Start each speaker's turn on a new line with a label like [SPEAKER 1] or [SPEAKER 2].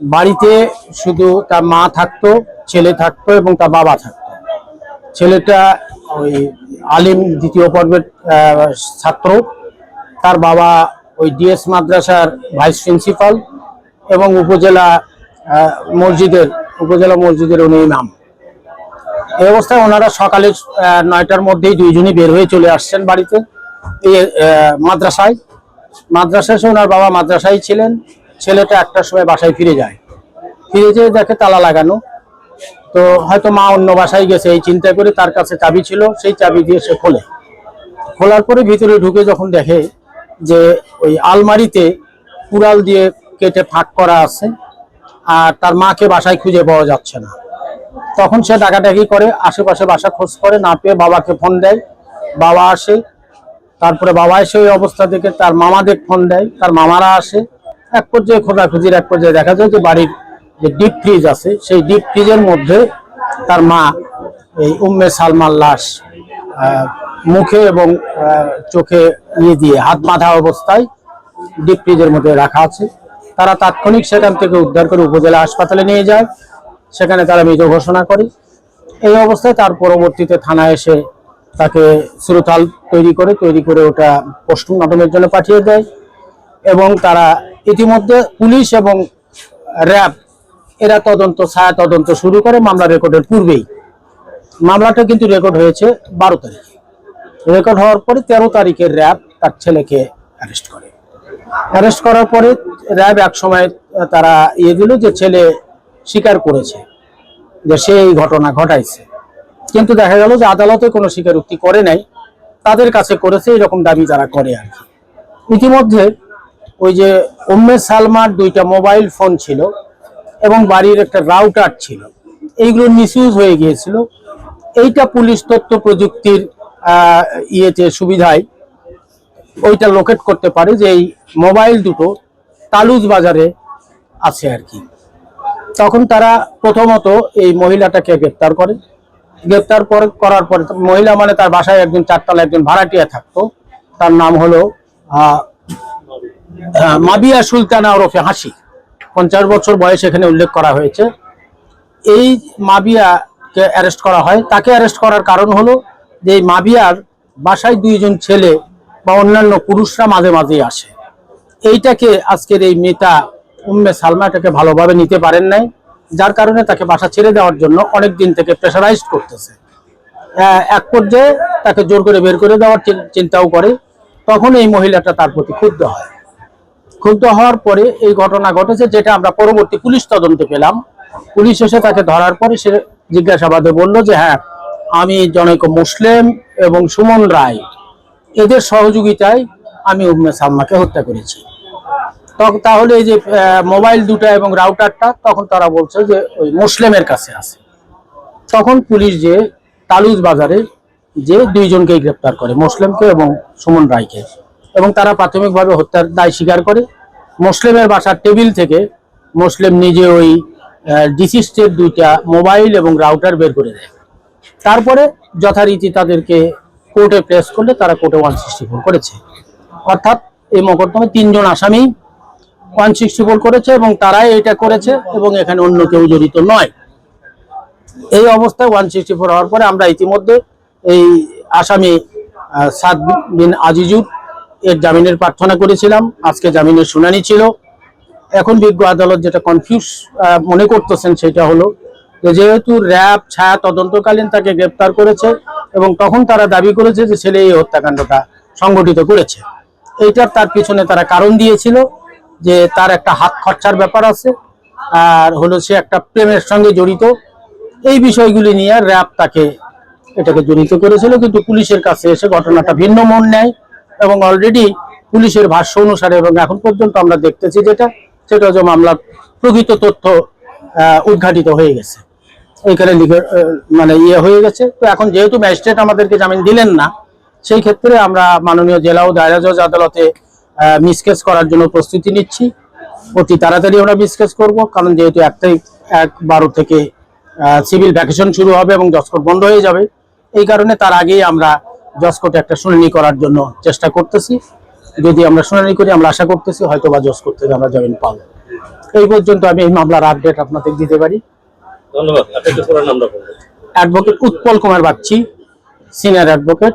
[SPEAKER 1] বাড়িতে শুধু তার মা থাকতো, ছেলে থাকতো এবং তার বাবা থাকতো। ছেলেটা ওই আলিম দ্বিতীয় পর্বের ছাত্র। তার বাবা ওই ডিএস মাদ্রাসার ভাইস প্রিন্সিপাল এবং উপজেলা মসজিদের উপজেলা মসজিদের উনি ইমাম। এই অবস্থায় ওনারা সকালে নয়টার মধ্যেই দুইজনই বের হয়ে চলে আসছেন বাড়িতে, এই মাদ্রাসায়। মাদ্রাসায় ওনার বাবা মাদ্রাসায় ছিলেন। ছেলেটা একটার সময় বাসায় ফিরে যায়। ফিরে যেয়ে দেখে তালা লাগানো। তো হয়তো মা অন্য বাসায় গেছে, এই চিন্তা করে তার কাছে চাবি ছিল, সেই চাবি দিয়ে সে খোলে। খোলার পরে ভিতরে ঢুকে যখন দেখে যে ওই আলমারিতে কুড়াল দিয়ে কেটে ফাঁক করা আছে, আর তার মাকে বাসায় খুঁজে পাওয়া যাচ্ছে না। তখন সে ডাকাডাকি করে, আশেপাশে বাসা খোঁজ করে, না পেয়ে বাবাকে ফোন দেয়। বাবা আসে, তারপরে বাবা এসে ওই অবস্থা থেকে তার মামাদের ফোন দেয়, তার মামারা আসে। এক পর্যায়ে খোঁজাখুঁজির এক পর্যায়ে দেখা যায় যে বাড়ির যে ডিপ ফ্রিজ আছে, সেই ডিপ ফ্রিজের মধ্যে তার মা, এই উম্মে সালমার লাশ মুখে এবং চোখে ইয়ে দিয়ে হাত বাঁধা অবস্থায় ডিপ ফ্রিজের মধ্যে রাখা আছে। তারা তাৎক্ষণিক সেখান থেকে উদ্ধার করে উপজেলা হাসপাতালে নিয়ে যায়। সেখানে তারা মৃত ঘোষণা করে। এই অবস্থায় তার পরবর্তীতে থানায় এসে তাকে সুরতাল তৈরি করে তৈরি করে ওটা পোস্টমর্টমের জন্য পাঠিয়ে দেয়। এবং তারা ইতিমধ্যে পুলিশ এবং র্যাব এরা তদন্ত, ছায়া তদন্ত শুরু করে মামলা রেকর্ডের পূর্বেই। মামলাটা কিন্তু রেকর্ড হয়েছে বারো তারিখে। রেকর্ড হওয়ার পরে তেরো তারিখে র্যাব তার ছেলেকে অ্যারেস্ট করে। অ্যারেস্ট করার পরে র্যাব এক সময় তারা ইয়ে দিল যে ছেলে স্বীকার করেছে যে সে এই ঘটনা ঘটাইছে। কিন্তু দেখা গেল যে আদালতে কোনো স্বীকারোক্তি করে নাই। তাদের কাছে করেছে, এরকম দাবি তারা করে আর কি। ইতিমধ্যে ওই যে উম্মে সালমার দুইটা মোবাইল ফোন ছিল এবং বাড়ির একটা রাউটার ছিল। এইগুলো মিসইউজ হয়ে গিয়েছিল। এইটা পুলিশ তথ্য প্রযুক্তির ইয়েতে সুবিধায় ওইটা লোকেট করতে পারে যে এই মোবাইল দুটো তালুজ বাজারে আছে আর কি। তখন তারা প্রথমত এই মহিলাটাকে গ্রেপ্তার করে। গ্রেপ্তার করার পরে মহিলা মানে তার বাসায় একজন চারতলা একজন ভাড়াটিয়া থাকতো। তার নাম হলো মাবিয়া সুলতানা ওরফে হাসি। পঞ্চাশ বছর বয়স এখানে উল্লেখ করা হয়েছে। এই মাবিয়াকে অ্যারেস্ট করা হয়। তাকে অ্যারেস্ট করার কারণ হলো যে এই মাবিয়ার বাসায় দুইজন ছেলে বা অন্যান্য পুরুষরা মাঝে মাঝে আসে। এইটাকে আজকের এই মেয়েটা উম্মে সালমাটাকে ভালোভাবে নিতে পারেন নাই। যার কারণে তাকে বাসা ছেড়ে দেওয়ার জন্য অনেক দিন থেকে প্রেশারাইজড করতেছে। এক পর্যায়ে তাকে জোর করে বের করে দেওয়ার চিন্তাও করে। তখন এই মহিলাটা তার প্রতি ক্ষুব্ধ হয়। ক্ষুব্ধ হওয়ার পরে এই ঘটনা ঘটেছে, যেটা আমরা পরবর্তী পুলিশ তদন্তে পেলাম। পুলিশ এসে তাকে ধরার পরে সে জিজ্ঞাসাবাদে বলল যে হ্যাঁ আমি জনৈক মুসলিম এবং সুমন রায়। এদের সহযোগিতায় আমি উম্মে সালমাকে হত্যা করেছি। তখন তাহলে এই যে মোবাইল দুটা এবং রাউটারটা, তখন তারা বলছে যে, ওই মুসলিমের কাছে আছে। তখন পুলিশ যে, তালুজ বাজারে যে দুইজনকে গ্রেপ্তার করে, মুসলিমকে এবং সুমন রায়কে। এবং তারা প্রাথমিকভাবে হত্যার দায় স্বীকার করে। মুসলিমের বাসার টেবিল থেকে মুসলিম নিজে ওই ডিসিস্টের দুইটা মোবাইল এবং রাউটার বের করে দেয়। তারপরে যথারীতি তাদেরকে কোর্টে প্রেস করলে তারা কোর্টে ওয়ান সিক্সটি ফোর করেছে। অর্থাৎ এই মোকদ্দমে তিনজন আসামি ওয়ান সিক্সটি ফোর করেছে এবং তারাই এটা করেছে এবং এখানে অন্য কেউ জড়িত নয়। এই অবস্থায় ওয়ান সিক্সটি ফোর হওয়ার পরে আমরা ইতিমধ্যে এই আসামি সাদ বিন আজিজুর এর জামিনের প্রার্থনা করেছিলাম। আজকে জামিনের শুনানি ছিল। এখন বিজ্ঞ আদালত যেটা কনফিউজ মনে করতেছেন সেটা হলো যে যেহেতু র্যাব, ছায়া তদন্তকালীন তাকে গ্রেপ্তার করেছে এবং তখন তারা দাবি করেছে যে ছেলে এই হত্যাকাণ্ডটা সংগঠিত করেছে। এইটার তার পিছনে তারা কারণ দিয়েছিল যে তার একটা হাত খরচার ব্যাপার আছে আর হলো সে একটা প্রেমের সঙ্গে জড়িত। এই বিষয়গুলি নিয়ে র্যাব তাকে এটাকে জড়িত করেছিল কিন্তু পুলিশের কাছে এসে ঘটনাটা ভিন্ন মন নেয়। এবং অলরেডি পুলিশের ভাষ্য অনুসারে এবং এখন পর্যন্ত আমরা দেখতেছি যেটা, সেটা হচ্ছে মামলার প্রকৃত তথ্য উদ্ঘাটিত হয়ে গেছে। এইখানে লিখে মানে ইয়ে হয়ে গেছে। তো এখন যেহেতু ম্যাজিস্ট্রেট আমাদেরকে জামিন দিলেন না, সেই ক্ষেত্রে আমরা মাননীয় জেলা ও দায়রা জজ আদালতে মিসকেস করার জন্য প্রস্তুতি নিচ্ছি। অতি তাড়াতাড়ি আমরা মিসকেস করব, কারণ যেহেতু এক তারিখ, এক বারো থেকে সিভিল ভ্যাকেশন শুরু হবে এবং জসকোট বন্ধ হয়ে যাবে। এই কারণে তার আগেই আমরা জসকোটে একটা শুনানি করার জন্য চেষ্টা করতেছি। যদি আমরা শুনানি করি আমরা আশা করতেছি হয়তো বা জজকোর্ট থেকে আমরা জামিন পাবো। এই পর্যন্ত আমি এই মামলার আপডেট আপনাদের দিতে পারি।
[SPEAKER 2] ধন্যবাদ।
[SPEAKER 1] Advocate Utpal Kumar Bagchi senior advocate